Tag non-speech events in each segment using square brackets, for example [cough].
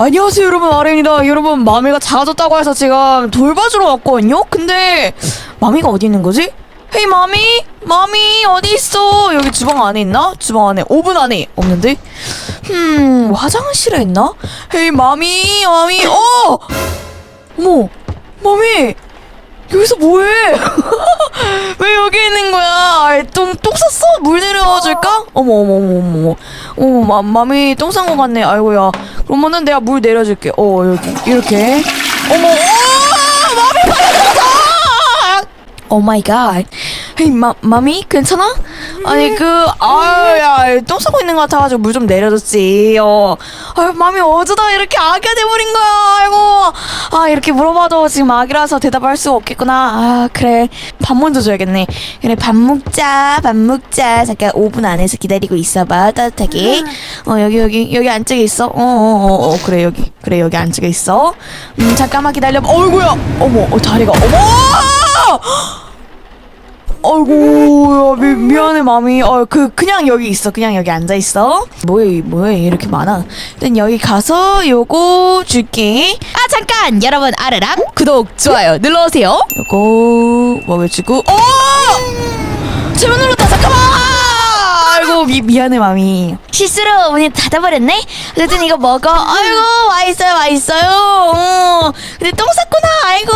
안녕하세요 여러분. 아랭입니다. 여러분 마미가 작아졌다고 해서 지금 돌봐주러 왔거든요? 근데 마미가 어디 있는 거지? 헤이 마미! 마미 어디 있어? 여기 주방 안에 있나? 주방 안에 오븐 안에 없는데? 음 화장실에 있나? 헤이 마미! 마미! 어! 어머! 마미! 여기서 뭐해? [laughs] 왜 여기 있는 거야? 아이, 똥, 똥 쌌어? 물 내려줄까? 어머 어머 어머 어머 어머 마, 마미 똥싼거 같네. 아이고야. 그러면은 내가 물 내려줄게. 어 여기 이렇게. 어머 오 마미 받아들었어 오 마이 갓 헤이 마, 마미 괜찮아? 아니 그 아야 똥 싸고 있는 것 같아가지고 물 좀 내려줬지. 어. 아유 마미 어쩌다 이렇게 아기가 돼버린 거야. 아이고. 아 이렇게 물어봐도 지금 아기라서 대답할 수 없겠구나. 아 그래. 밥 먼저 줘야겠네. 그래 밥 먹자 밥 먹자. 잠깐 5분 안에서 기다리고 있어봐. 따뜻하게. 어 여기 여기 여기 안쪽에 있어? 어어어 어, 그래 여기 그래 여기 안쪽에 있어. 음 잠깐만 기다려 어이구야. 어머 어 다리가. 어머 아이고 야, 미, 미안해 마미 어 그 그냥 여기 있어. 그냥 여기 앉아 있어. 뭐해 뭐해. 이렇게 많아. 일단 여기 가서 요거 줄게. 아 잠깐! 여러분 아르랑 구독 좋아요 눌러오세요. 요거 먹여주고. 어 잘못 눌렀다 잠깐만 아이고 미, 미안해 마미 실수로 문이 닫아버렸네? 어쨌든 이거 먹어. 아이고 맛있어요 맛있어요. 어 근데 똥 쌌구나 아이고.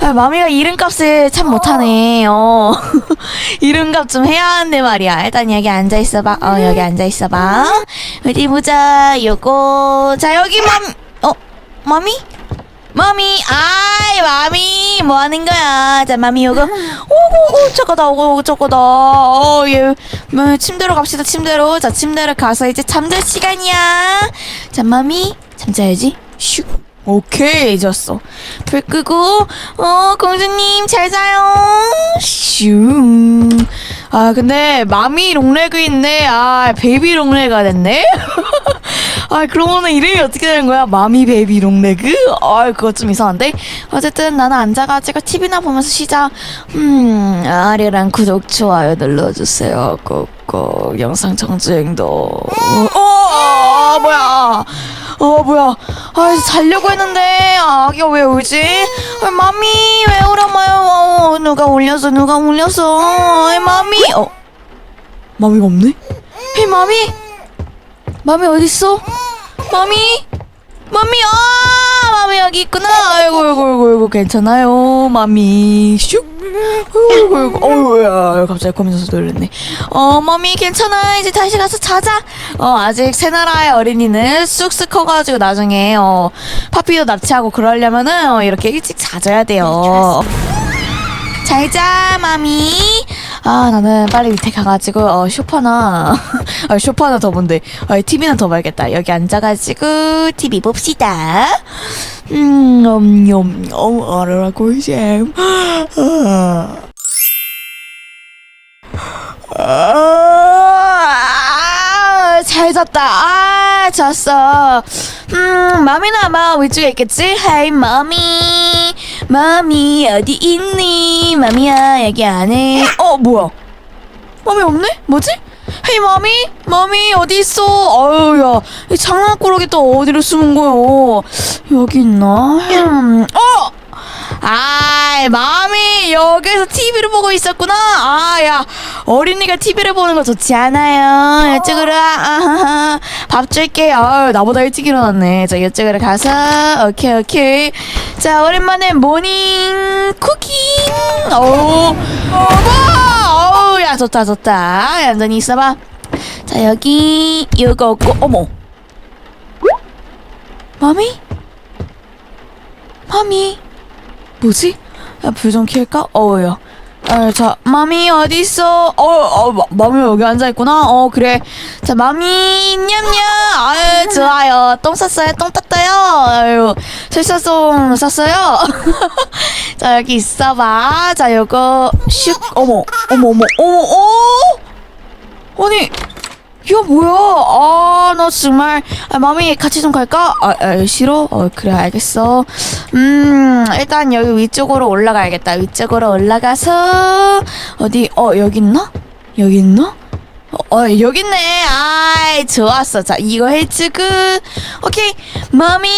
아, 마미가 이름값을 참 못하네. 어. [laughs] 이름값 좀 해야 하는데 말이야. 일단 여기 앉아 있어봐. 어 여기 앉아 있어봐. 어디 보자. 요거. 자 여기 맘 어? 마미? 마미 아이 마미 뭐 하는 거야? 자 마미 요거. 오고 저거다 오고 저거다. 어예 뭐, 침대로 갑시다 침대로. 자 침대로 가서 이제 잠잘 시간이야. 자 마미 잠자야지. 슉. 오케이 졌어. 불 끄고 어 공주님 잘 자요. 슝 아 근데 마미 롱레그인데 아 베이비 롱레그가 됐네 [laughs] 아 그러면은 이름이 어떻게 되는 거야? 마미 베이비 롱레그? 아 그거 좀 이상한데? 어쨌든 나는 앉아가지고 TV나 보면서 쉬자 음 아리랑 구독 좋아요 눌러주세요. 꼭꼭 영상 정주행도 어 아, 뭐야? 어 뭐야? 아 자려고 했는데. 아기가 왜 울지? 아, 마미 왜 울어봐요 어, 누가 울렸어 누가 울렸어 아, 마미. 어? 마미가 없네? 헤이 마미? 마미 어딨어 마미? 마미 아 마미 여기 있구나. 아이고 아이고 아이고 아이고 괜찮아요 마미. 슉. 아이고 아이고 어우야 갑자기 거미져서 놀랐네. 어 마미 괜찮아. 이제 다시 가서 자자. 어 아직 새나라의 어린이는 쑥쑥 커가지고 나중에 어 파피도 납치하고 그러려면은 어, 이렇게 일찍 자줘야 돼요 잘자 마미 아 나는 빨리 밑에 가가지고 어 쇼파나 [laughs] 아 쇼파나 더 본데 아 TV나 더 봐야겠다 여기 앉아가지고 TV 봅시다 음 엄냠 어 알아라 꿀잼 아, 잘 잤다. 아, 잤어. 음, 마미나 아마 위쪽에 있겠지? 헤이, 마미. 마미, 어디 있니? 마미야, 여기 안에. 어, 뭐야? 마미 없네? 뭐지? 헤이, 마미? 마미, 어디 있어? 아유, 야. 이 장난꾸러기 또 어디로 숨은 거야? 여기 있나? 음, 어! 아, 마음이 여기서 TV를 보고 있었구나. 아, 야, 어린이가 TV를 보는 거 좋지 않아요. 이쪽으로. 밥 줄게. 아, 나보다 일찍 일어났네. 자, 이쪽으로 가서. 오케이, 오케이. 자, 오랜만에 모닝 쿠킹. 어우, 야, 좋다, 좋다. 얌전히 있어봐. 자, 여기 이거 없고, 어머. 마미? 마미? 뭐지? 야, 불 좀 켤까? 어우야. 아, 자, 마미 어디 있어? 어, 어, 마, 마미 여기 앉아 있구나. 어, 그래. 자, 마미 냠냠. 아유, 좋아요. 똥 쌌어요? 똥 땄어요? 아유, 실사똥 쌌어요? [laughs] 자, 여기 있어봐. 자, 요거 슉. 어머, 어머, 어머, 어머, 어? 아니, 야 뭐야? 아, 너 정말 아, 마미 같이 좀 갈까? 아, 아 싫어? 어, 그래 알겠어. 음, 일단 여기 위쪽으로 올라가야겠다. 위쪽으로 올라가서 어디? 어, 여기 있나? 여기 있나? 어, 어, 여기 있네. 아이, 좋았어. 자, 이거 해주고. 오케이. 머미.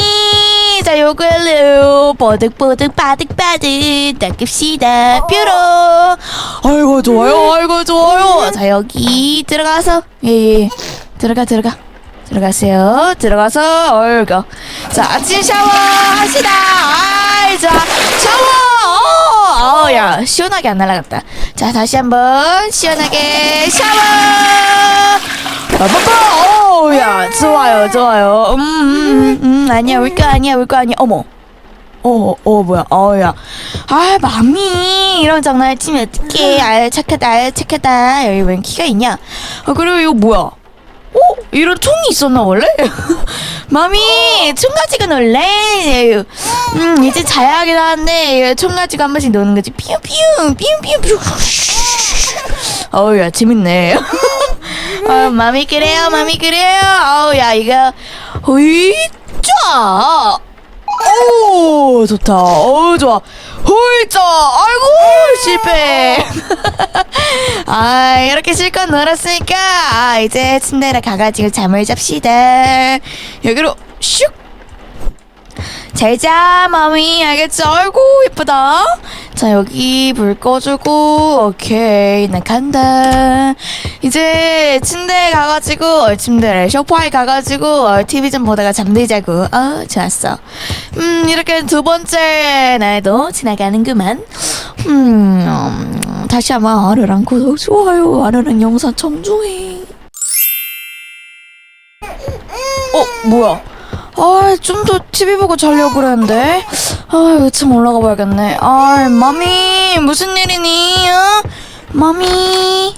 자, 요걸로 뽀득뽀득 바득바득 닦읍시다. 뾰로. 아이고, 좋아요. 아이고, 좋아요. 자, 여기 들어가서. 예, 예. 들어가, 들어가. 들어가세요. 들어가서 얼고. 자, 아침 샤워 하시다. 아이, 자, 샤워. 어, 어, 야, 시원하게 안 날아갔다. 자, 다시 한번 시원하게 샤워. 빠빠빠. 어, 야, 좋아요, 좋아요. 음, 음, 음, 아니야, 올거 아니야, 올거 아니야. 어머. 어, 어, 뭐야, 어, 야. 아, 마미. 이런 장난을 치면 어떡해. 아, 착하다, 아, 착하다. 여기 웬 키가 있냐? 아, 그리고 이거 뭐야? 어? 이런 총이 있었나 원래? 마미 총 가지고 놀래? 음 이제 자야 하긴 하는데 총 가지고 한 번씩 노는 거지. 피우 피우 피우 어우 야 재밌네. [laughs] 어, 마미 그래요 마미 그래요. 어우 야 이거. 으이짜. 오 좋다. 어우 좋아. 홀짜. 아이고 실패. [laughs] 아 이렇게 실컷 놀았으니까 아, 이제 침대에 가가지고 잠을 잡시다. 여기로 슉 잘자 마미 알겠죠? 아이고 예쁘다. 자 여기 불 꺼주고 오케이. 나 간다. 이제 침대에 가가지고 어, 침대에 소파에 가가지고 어, TV 좀 보다가 잠들자고. 어 좋았어. 음 이렇게 두 번째 날도 지나가는구만. 음, 음 다시 한번 아르랑 구독 좋아요 아르랑 영상 청중해. 어 뭐야 아, 좀 더 TV 보고 자려고 그랬는데. 아, 2층 올라가 봐야겠네. 아, 마미, 무슨 일이니? 어? 마미.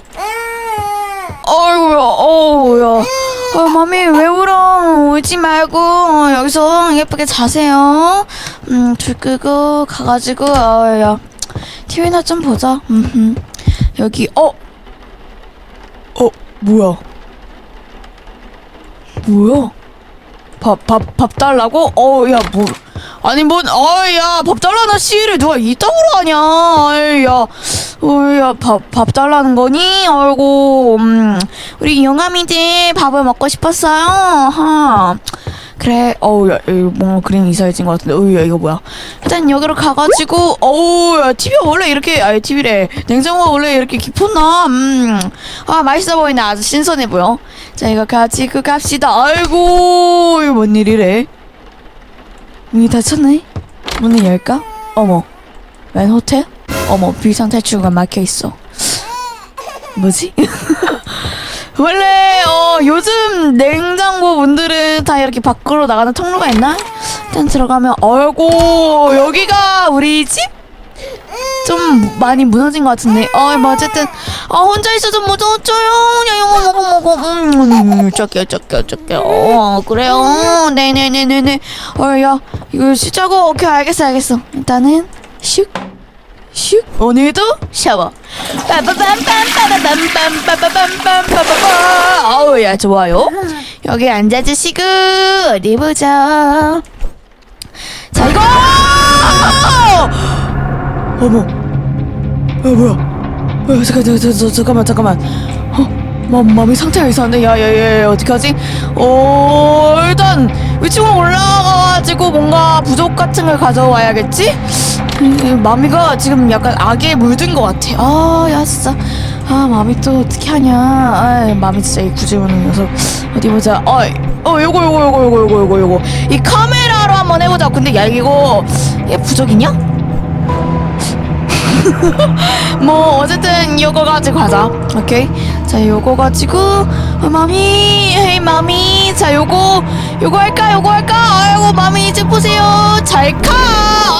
아이고야, 어우야. 아, 마미, 왜 울어? 울지 말고, 어, 여기서 예쁘게 자세요. 음, 불 끄고, 가가지고, 아야. TV나 좀 보자. 음, 여기, 어? 어, 뭐야? 뭐야? 밥, 밥, 밥 달라고? 어, 야, 뭐. 아니, 뭔, 어, 야, 밥 달라는 시위를 누가 이따구로 하냐. 아이, 야, 어, 야, 밥, 밥 달라는 거니? 아이고, 음, 우리 영감이들 밥을 먹고 싶었어요. 하. 그래, 어우, 야, 이거 뭔가 그림 이상해진 것 같은데, 어우, 야, 이거 뭐야. 일단 여기로 가가지고, 어우, 야, TV가 원래 이렇게, 아니, TV래. 냉장고가 원래 이렇게 깊었나? 음, 아, 맛있어 보이네. 아주 신선해 보여. 자, 이거 가지고 갑시다. 아이고, 이거 뭔 일이래? 문이 닫혔네? 문을 열까? 어머, 웬 호텔? 어머, 비상 탈출구가 막혀있어. 뭐지? [laughs] 원래 어 요즘 냉장고 문들은 다 이렇게 밖으로 나가는 통로가 있나? 일단 들어가면 어이구 여기가 우리 집? 좀 많이 무너진 것 같은데. 어, 뭐 어쨌든 어 혼자 있어도 무서워져요. 그냥 영어 먹어 먹어. 음, 저기요, 저기요, 저기요. 어, 그래요. 네, 네, 네, 네, 네. 어, 야, 이거 시작하고 오케이, 알겠어, 알겠어. 일단은 슉. 슉 오늘도 샤워 빠바밤빰빠바밤빰빠바밤빰빠바밤 아우야 좋아요 여기 앉아주시고 어디 보자 자 이거 어머. 야 뭐야? 야 잠깐 잠깐 잠깐 잠깐만 잠깐만. 어? 마, 마음이 상태가 이상한데? 야야 야 어떡하지? 어 일단 위층으로 올라가가지고 뭔가 부족 같은 걸 가져와야겠지? 음, 마미가 지금 약간 악에 물든 것 같아. 아야 진짜. 아 마미 또 어떻게 하냐? 아 마미 진짜 이 구질문는 녀석 어디 보자. 어어 요거 요거 요거 요거 요거 요거 요거. 이 카메라로 한번 해보자. 근데 야 이거 이게 부족이냐? 뭐 어쨌든 요거 가지고 가자. 오케이? 자 요거 가지고 어, 마미 헤이 마미. 자 요거 요거 할까? 요거 할까? 아이고 마미 이제 보세요. 잘가!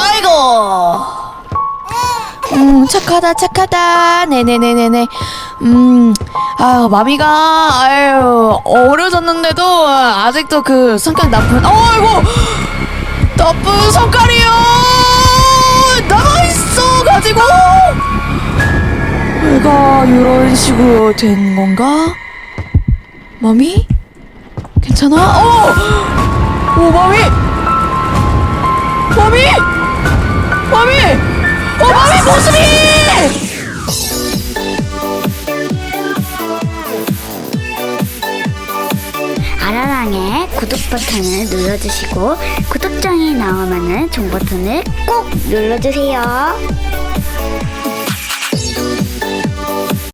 아이고! 음 착하다 착하다. 네네네네네. 음아 마미가 아유 어려졌는데도 아직도 그 성격 나쁜 어 아이고 이런 식으로 된 건가? 마미? 괜찮아? 어! 오, 마미! 마미! 마미! 어, 마미 모습이! 아라랑의 구독 버튼을 눌러주시고 구독장이 나오면은 종 버튼을 꼭 눌러주세요.